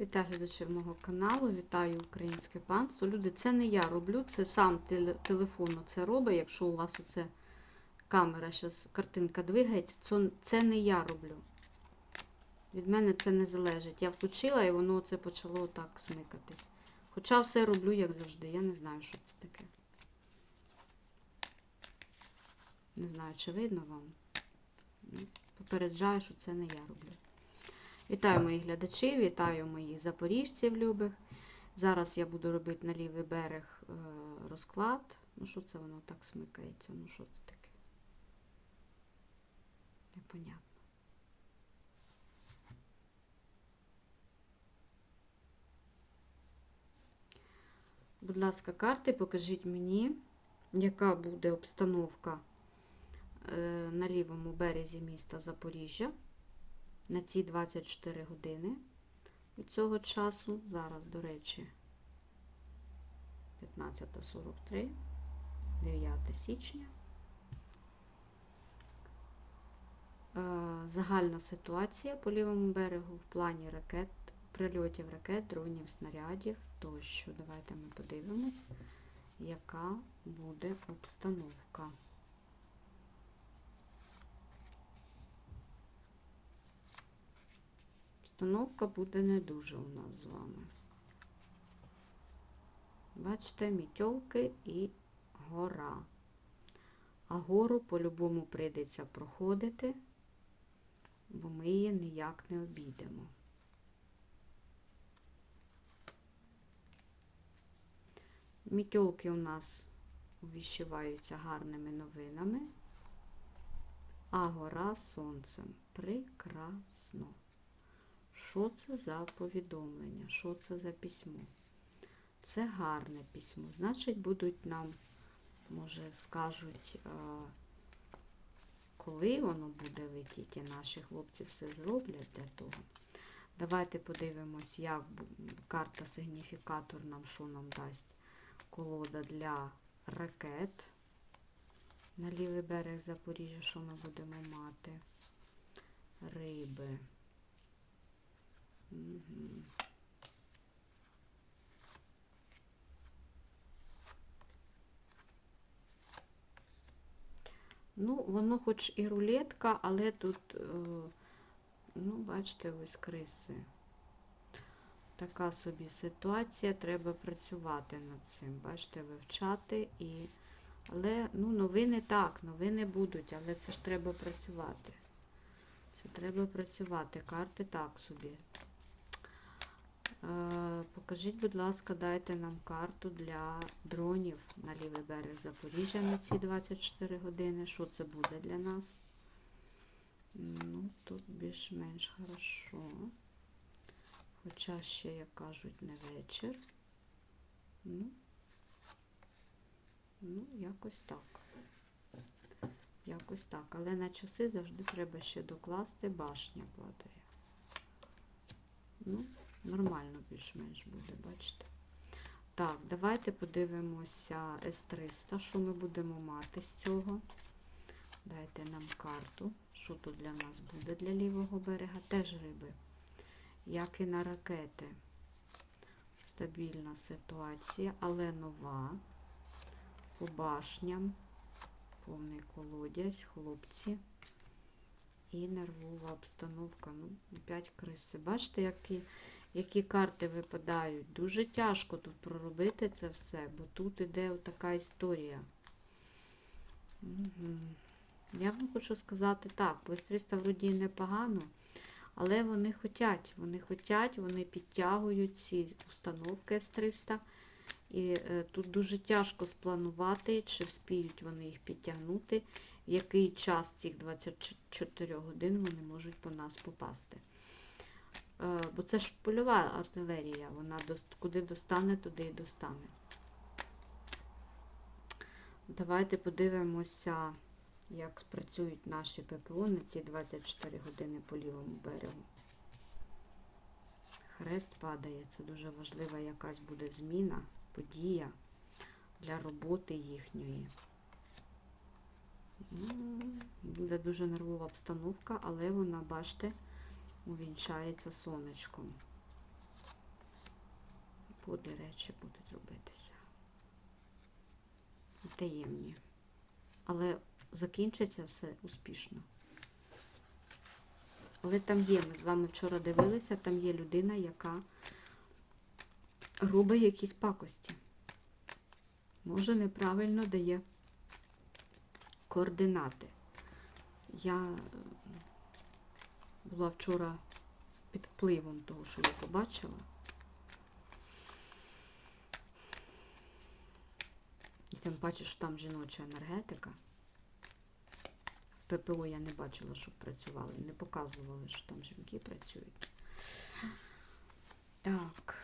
Вітаю глядачів мого каналу, вітаю українське панство. Люди, це не я роблю, це сам телефон це робить. Якщо у вас оце камера, зараз картинка двигається, це, не я роблю. Від мене це не залежить. Я включила і воно це почало так смикатись. Хоча все роблю, як завжди. Я не знаю, що це таке. Не знаю, чи видно вам. Ну, Попереджаю, що це не я роблю. Вітаю моїх глядачів, вітаю моїх запоріжців любих. Зараз я буду робити на лівий берег е, розклад. Ну, що це воно так смикається? Ну, що це таке? Непонятно. Будь ласка, карти, покажіть мені, яка буде обстановка е, на лівому березі міста Запоріжжя на ці 24 години від цього часу. Зараз, до речі, 15.43, 9 січня. Е, Загальна ситуація по лівому берегу в плані ракет, прильотів ракет, дронів, снарядів тощо. Давайте ми подивимось, яка буде обстановка. Обстановка буде не дуже у нас з вами. Бачите, мітьолки і гора. А гору по-любому прийдеться проходити, бо ми її ніяк не обійдемо. Мітьолки у нас увіщиваються гарними новинами, а гора сонцем. Прекрасно. Що це за повідомлення? Що це за письмо? Це гарне письмо. Значить, будуть нам, може, скажуть, коли воно буде летіти, наші хлопці все зроблять для того. Давайте подивимось, як карта сигніфікатор нам що нам дасть. Колода для ракет. На лівий берег Запоріжжя, що ми будемо мати? Риби. Ну, воно хоч і рулетка, але тут, е, ну, бачите, ось криси. Така собі ситуація, треба працювати над цим. Бачите, вивчати і. Але ну, новини так, новини будуть, але це ж треба працювати. Це треба працювати. Карти так собі. Покажіть, будь ласка, дайте нам карту для дронів на лівий берег Запоріжжя на ці 24 години. Що це буде для нас? Ну, тут більш-менш хорошо. Хоча ще, як кажуть, не вечір. Ну, ну якось так. Якось так. Але на часи завжди треба ще докласти башня падає. Ну, нормально більш-менш буде, бачите. Так, давайте подивимося С300, що ми будемо мати з цього. Дайте нам карту, що тут для нас буде для лівого берега. Теж риби, як і на ракети. Стабільна ситуація, але нова. По башням. Повний колодязь, хлопці. І нервова обстановка. Ну, опять криси. Бачите, які, які карти випадають. Дуже тяжко тут проробити це все, бо тут іде така історія. Угу. Я вам хочу сказати так, С-300 вроді непогано, але вони хотять, вони хотять, вони підтягують ці установки С-300. І е, тут дуже тяжко спланувати, чи вспіють вони їх підтягнути, в який час цих 24 годин вони можуть по нас попасти. Бо це ж польова артилерія, вона куди достане, туди і достане. Давайте подивимося, як спрацюють наші ППО на ці 24 години по лівому берегу. Хрест падає, це дуже важлива якась буде зміна, подія для роботи їхньої. Буде дуже нервова обстановка, але вона, бачите, увінчається сонечком. подлі речі будуть робитися. Таємні. Але закінчиться все успішно. Але там є, ми з вами вчора дивилися, там є людина, яка робить якісь пакості. Може, неправильно дає координати. Я була вчора під впливом того, що я побачила. І тим паче, що там жіноча енергетика. В ППО я не бачила, щоб працювали. Не показували, що там жінки працюють. Так,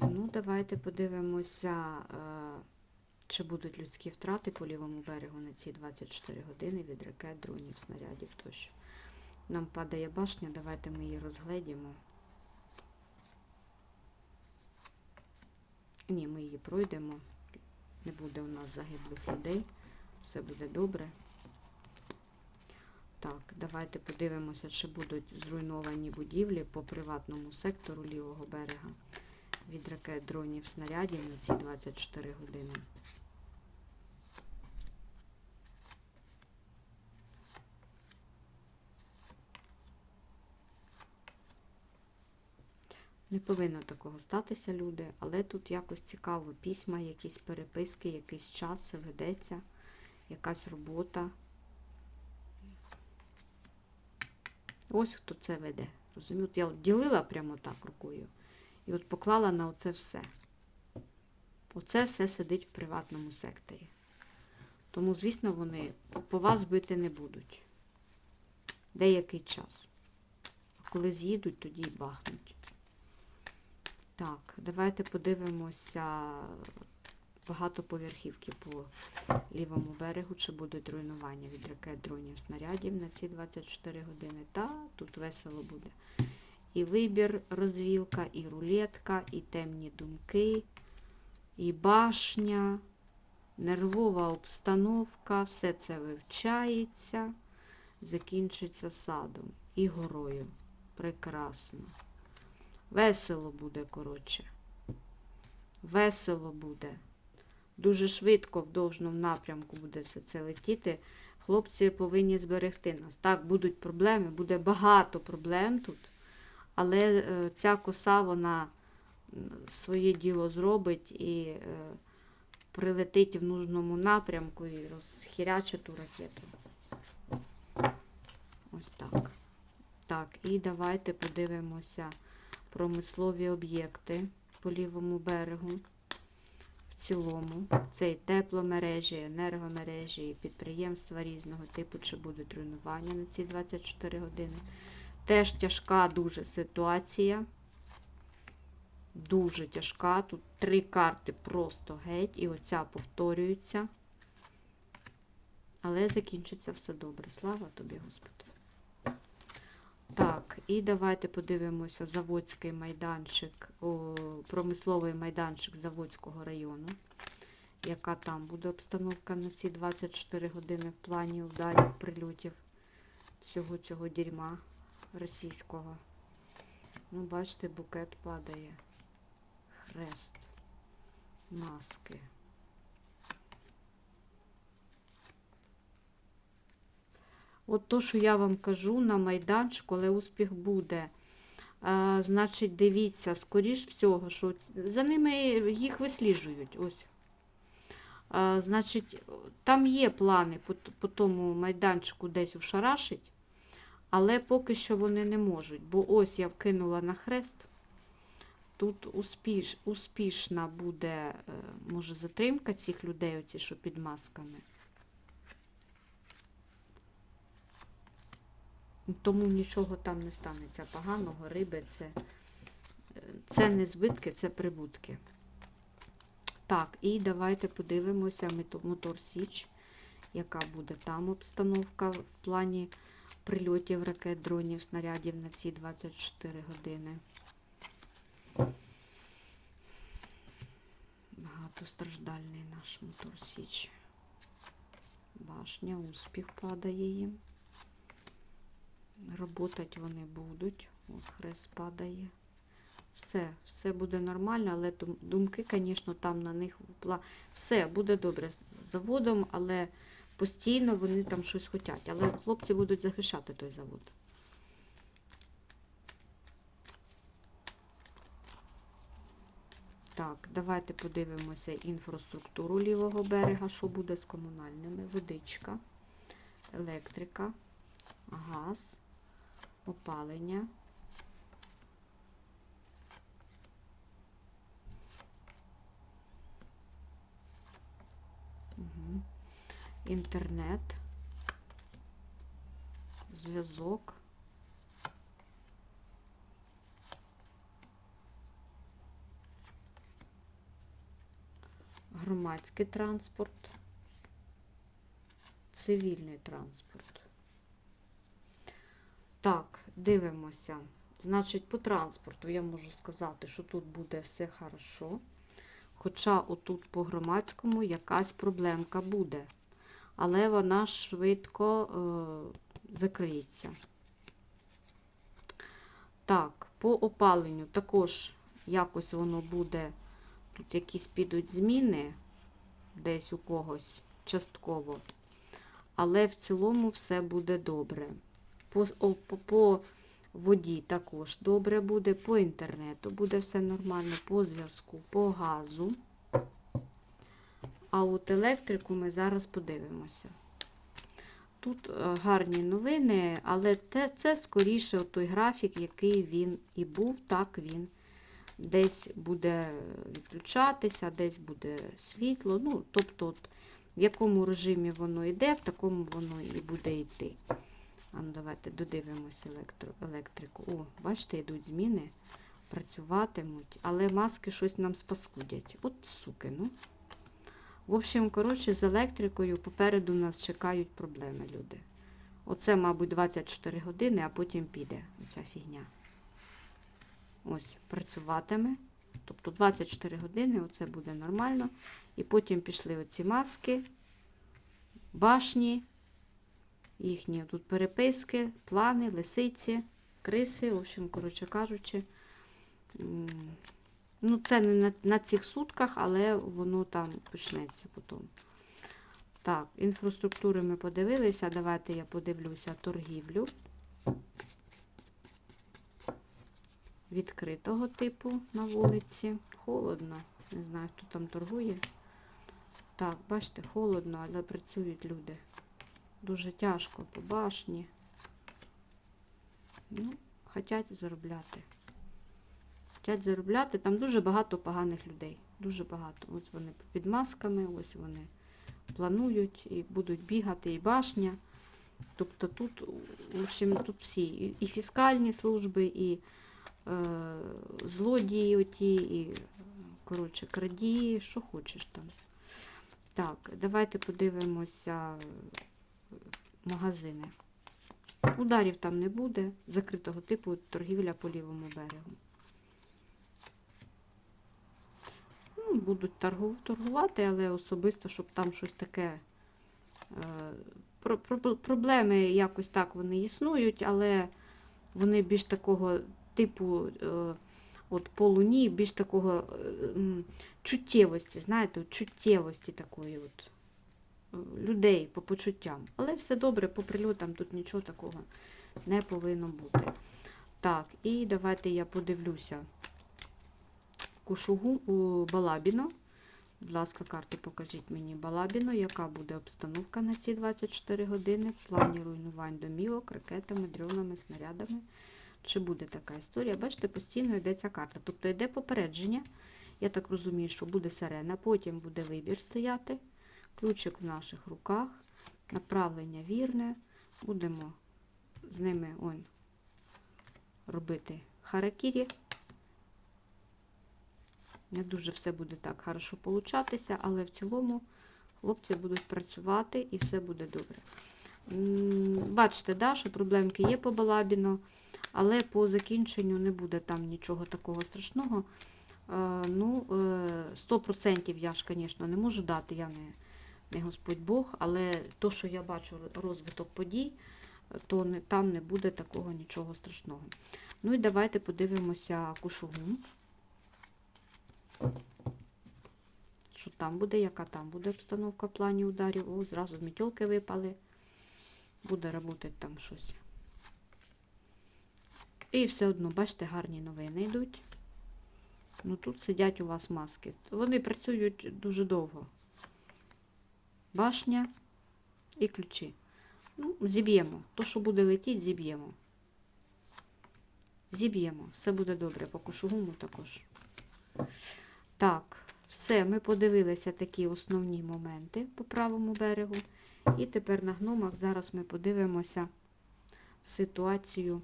ну давайте подивимося, е, чи будуть людські втрати по лівому берегу на ці 24 години від ракет, дронів, снарядів тощо. Нам падає башня, давайте ми її розгледімо. Ні, ми її пройдемо. Не буде у нас загиблих людей. Все буде добре. Так, давайте подивимося, чи будуть зруйновані будівлі по приватному сектору лівого берега від ракет, дронів, снарядів на ці 24 години. Не повинно такого статися, люди, але тут якось цікаво. Письма, якісь переписки, якийсь час ведеться, якась робота. Ось хто це веде. Розумієте, я от ділила прямо так рукою. І от поклала на оце все. Оце все сидить в приватному секторі. Тому, звісно, вони по вас бити не будуть. Деякий час. А коли з'їдуть, тоді й бахнуть. Так, давайте подивимося багатоповерхівки по лівому берегу, чи будуть руйнування від ракет, дронів, снарядів на ці 24 години. Та тут весело буде. І вибір, розвілка, і рулетка, і темні думки, і башня, нервова обстановка, все це вивчається, закінчиться садом і горою. Прекрасно. Весело буде, коротше. Весело буде. Дуже швидко в довжному напрямку буде все це летіти. Хлопці повинні зберегти нас. Так, будуть проблеми, буде багато проблем тут. Але е, ця коса, вона своє діло зробить і е, прилетить в нужному напрямку і розхірячить ту ракету. Ось так. Так, і давайте подивимося промислові об'єкти по лівому берегу. В цілому, це і тепломережі, енергомережі, і підприємства різного типу, чи будуть руйнування на ці 24 години. Теж тяжка дуже ситуація. Дуже тяжка. Тут три карти просто геть, і оця повторюється. Але закінчиться все добре. Слава тобі, Господи. Так, і давайте подивимося заводський майданчик, о, промисловий майданчик Заводського району. Яка там буде обстановка на ці 24 години в плані ударів, прильотів всього цього дерьма російського. Ну, бачите, букет падає. Хрест. Маски. От то, що я вам кажу на майданчик, коли успіх буде. А, значить, дивіться, скоріш всього, що за ними їх висліджують. Ось. Значить, там є плани по, по тому майданчику десь ушарашить, але поки що вони не можуть. Бо ось я вкинула на хрест. Тут успіш, успішна буде, е, може, затримка цих людей, оці, що під масками. Тому нічого там не станеться поганого, риби це, це не збитки, це прибутки. Так, і давайте подивимося мотор Січ, яка буде там обстановка в плані прильотів ракет, дронів, снарядів на ці 24 години. Багатостраждальний наш мотор Січ. Башня, успіх падає їм. Работать вони будуть. От хрест падає. Все, все буде нормально, але думки, звісно, там на них впла. Все буде добре з заводом, але постійно вони там щось хочуть. Але хлопці будуть захищати той завод. Так, давайте подивимося інфраструктуру лівого берега, що буде з комунальними. Водичка, електрика, газ, опалення. Інтернет, зв'язок. Громадський транспорт, цивільний транспорт. Так, дивимося. Значить, по транспорту я можу сказати, що тут буде все хорошо. Хоча отут по громадському якась проблемка буде. Але вона швидко е, закриється. Так, по опаленню також якось воно буде. Тут якісь підуть зміни десь у когось частково. Але в цілому все буде добре. По, по, по воді також добре буде, по інтернету буде все нормально, по зв'язку, по газу. А от електрику ми зараз подивимося. Тут е, гарні новини, але те, це скоріше той графік, який він і був, так він десь буде відключатися, десь буде світло. Ну, тобто, от, в якому режимі воно йде, в такому воно і буде йти. А ну, давайте додивимося електро, електрику. О, бачите, йдуть зміни, працюватимуть, але маски щось нам спаскудять. От суки, ну. В общем, коротше, з електрикою попереду нас чекають проблеми, люди. Оце, мабуть, 24 години, а потім піде ця фігня. Ось, працюватиме. Тобто 24 години, оце буде нормально. І потім пішли оці маски, башні, їхні тут переписки, плани, лисиці, криси, в общем, коротше кажучи. Ну, це не на, на цих сутках, але воно там почнеться потім. Так, інфраструктури ми подивилися. Давайте я подивлюся торгівлю. Відкритого типу на вулиці. Холодно. Не знаю, хто там торгує. Так, бачите, холодно, але працюють люди. Дуже тяжко по башні. Ну, хочуть заробляти. Хочуть заробляти. Там дуже багато поганих людей. Дуже багато. Ось вони під масками, ось вони планують і будуть бігати, і башня. Тобто тут, в общем, тут всі. І фіскальні служби, і е, злодії оті, і, коротше, крадії, що хочеш там. Так, давайте подивимося магазини. Ударів там не буде. Закритого типу торгівля по лівому берегу. Ну, будуть торгу- торгувати, але особисто, щоб там щось таке. Е, про, про, проблеми якось так вони існують, але вони більш такого типу, е, от по луні, більш такого е, чуттєвості, знаєте, чуттєвості такої от людей по почуттям. Але все добре, по прильотам тут нічого такого не повинно бути. Так, і давайте я подивлюся Кушугу у Балабіно. Будь ласка, карти покажіть мені Балабіно, яка буде обстановка на ці 24 години в плані руйнувань домівок, ракетами, дронами, снарядами. Чи буде така історія? Бачите, постійно йде ця карта. Тобто йде попередження. Я так розумію, що буде сирена, потім буде вибір стояти. Ключик в наших руках, направлення вірне. Будемо з ними он, робити харакірі. Не дуже все буде так хорошо получатися, але в цілому хлопці будуть працювати і все буде добре. Бачите, да, що проблемки є по Балабіно, але по закінченню не буде там нічого такого страшного. Е, Ну, е, 100% я ж, звісно, не можу дати, я не, не Господь Бог, але то, що я бачу розвиток подій, то не, там не буде такого нічого страшного. Ну і давайте подивимося кушугу. Що там буде, яка там буде обстановка в плані ударів. О, зразу з мітьолки випали. Буде працювати там щось. І все одно, бачите, гарні новини йдуть. Ну тут сидять у вас маски. Вони працюють дуже довго. Башня і ключі. Ну, зіб'ємо. То, що буде летіти, зіб'ємо. Зіб'ємо. Все буде добре. По кошугуму також. Так, все, ми подивилися такі основні моменти по правому берегу. І тепер на гномах зараз ми подивимося ситуацію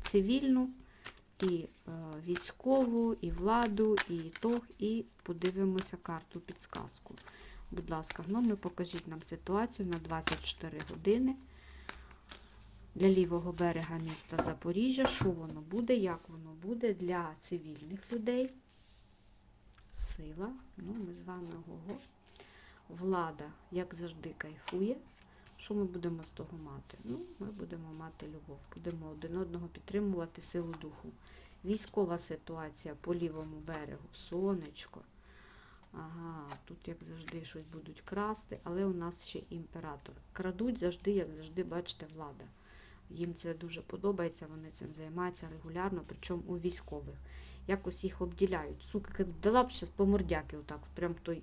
цивільну, і е, військову, і владу, і ітог, і подивимося карту підсказку. Будь ласка, гноми, покажіть нам ситуацію на 24 години для лівого берега міста Запоріжжя. Що воно буде, як воно буде для цивільних людей. Сила. Ну, ми з вами ого. Влада, як завжди, кайфує. Що ми будемо з того мати? Ну, ми будемо мати любов, будемо один одного підтримувати силу духу. Військова ситуація по лівому берегу, сонечко. Ага, тут, як завжди, щось будуть красти, але у нас ще імператор. Крадуть завжди, як завжди, бачите, влада. Їм це дуже подобається, вони цим займаються регулярно, причому у військових. Якось їх обділяють. Сука, як дала б зараз по мордяки, отак, прям той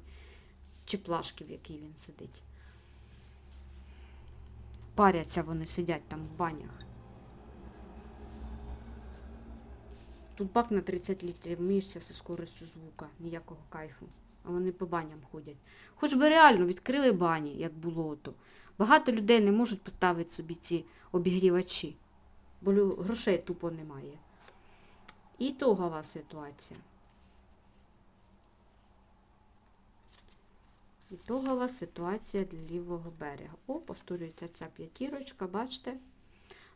чеплашки, в якій він сидить. Паряться вони сидять там в банях. Тут бак на 30 літрів мився зі скоростю звука, ніякого кайфу. А вони по баням ходять. Хоч би реально відкрили бані, як було то. Багато людей не можуть поставити собі ці обігрівачі, бо грошей тупо немає. І ітогова ситуація. Ітогова ситуація для лівого берега. О, повторюється ця п'ятірочка, бачите?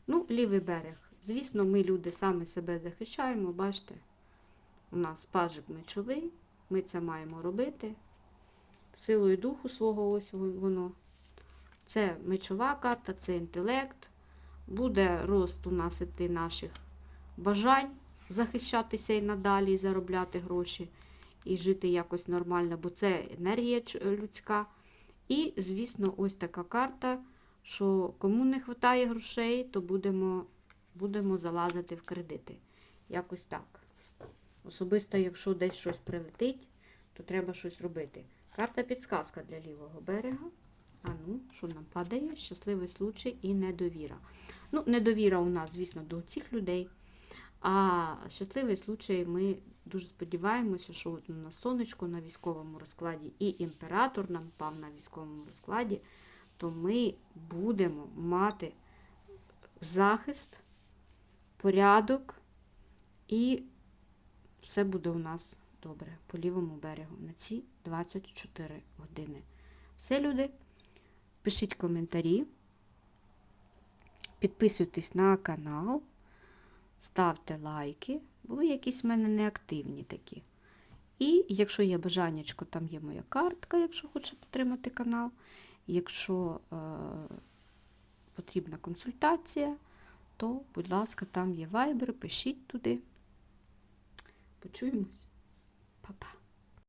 Ну, лівий берег. Звісно, ми, люди, самі себе захищаємо, бачите? У нас пажик мечовий, ми це маємо робити. Силою духу свого ось воно. Це мечова карта, це інтелект. Буде рост у нас іти наших бажань захищатися і надалі, і заробляти гроші, і жити якось нормально, бо це енергія людська. І, звісно, ось така карта, що кому не вистачає грошей, то будемо, будемо залазити в кредити. Якось так. Особисто, якщо десь щось прилетить, то треба щось робити. Карта підсказка для лівого берега. А ну, що нам падає? Щасливий случай і недовіра. Ну, недовіра у нас, звісно, до цих людей. А щасливий случай ми дуже сподіваємося, що от у нас сонечко на військовому розкладі і імператор нам впав на військовому розкладі, то ми будемо мати захист, порядок і все буде у нас добре по лівому берегу на ці 24 години. Все, люди, пишіть коментарі, підписуйтесь на канал, ставте лайки, бо ви якісь в мене неактивні такі. І якщо є бажаннячко, там є моя картка, якщо хочете підтримати канал. Якщо е, потрібна консультація, то, будь ласка, там є вайбер, пишіть туди. Почуємось. Па-па.